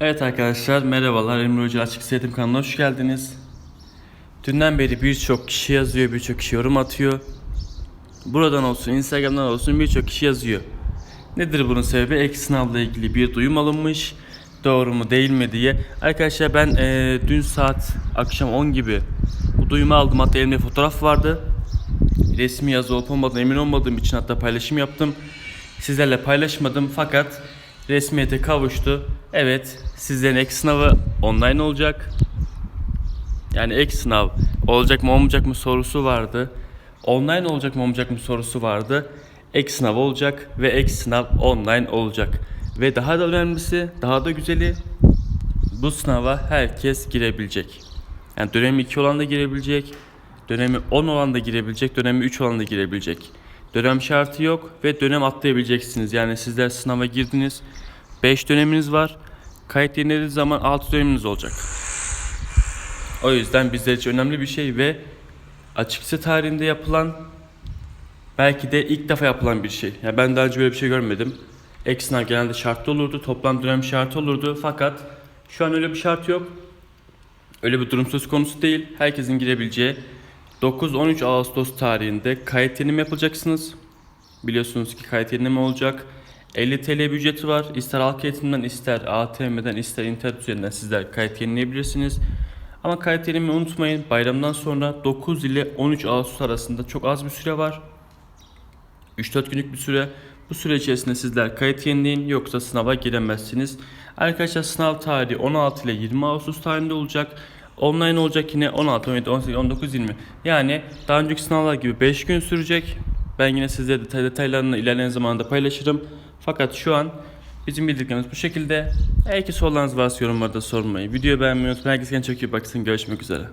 Evet arkadaşlar merhabalar Emre Hoca Açık Seyahatim kanalına hoş geldiniz. Dünden beri birçok kişi yazıyor, birçok kişi yorum atıyor. Buradan olsun, Instagram'dan olsun birçok kişi yazıyor. Nedir bunun sebebi? Ek sınavla ilgili bir duyum alınmış. Doğru mu değil mi diye. Arkadaşlar ben eee, dün saat akşam 10 gibi bu duyumu aldım. Hatta elimde fotoğraf vardı. Resmi yazı olup olmadığına emin olmadığım için hatta paylaşım yaptım. Sizlerle paylaşmadım fakat resmiyete kavuştu. Evet sizlerin ek sınavı online olacak. Yani ek sınav olacak mı olmayacak mı sorusu vardı. Online olacak mı olmayacak mı sorusu vardı. Ek sınav olacak ve ek sınav online olacak. Ve daha da önemlisi, daha da güzeli bu sınava herkes girebilecek. Yani dönemi 2 olan da girebilecek, dönemi 10 olan da girebilecek, dönemi 3 olan da girebilecek. Dönem şartı yok ve dönem atlayabileceksiniz. Yani sizler sınava girdiniz, 5 döneminiz var. Kayıt yenilediği zaman 6 döneminiz olacak. O yüzden bizler için önemli bir şey ve açıkça tarihinde yapılan belki de ilk defa yapılan bir şey. Yani ben daha önce böyle bir şey görmedim. Ek sınav genelde şartlı olurdu, toplam dönem şartı olurdu fakat şu an öyle bir şart yok. Öyle bir durum söz konusu değil. Herkesin girebileceği 9-13 Ağustos tarihinde kayıt yenimi yapacaksınız. Biliyorsunuz ki kayıt yenimi olacak. 50 TL bir var. İster halk eğitimden, ister ATM'den, ister internet üzerinden sizler kayıt yenileyebilirsiniz. Ama kayıt yenimi unutmayın. Bayramdan sonra 9 ile 13 Ağustos arasında çok az bir süre var. 3-4 günlük bir süre. Bu süre içerisinde sizler kayıt yenileyin yoksa sınava giremezsiniz. Arkadaşlar sınav tarihi 16 ile 20 Ağustos tarihinde olacak. Online olacak yine 16, 17, 18, 19, 20. Yani daha önceki sınavlar gibi 5 gün sürecek. Ben yine sizlere detay detaylarını ilerleyen zamanda paylaşırım. Fakat şu an bizim bildiklerimiz bu şekilde. Eğer ki sorularınız varsa yorumlarda sormayı. Videoyu beğenmeyi unutmayın. Herkese kendine çok iyi baksın. Görüşmek üzere.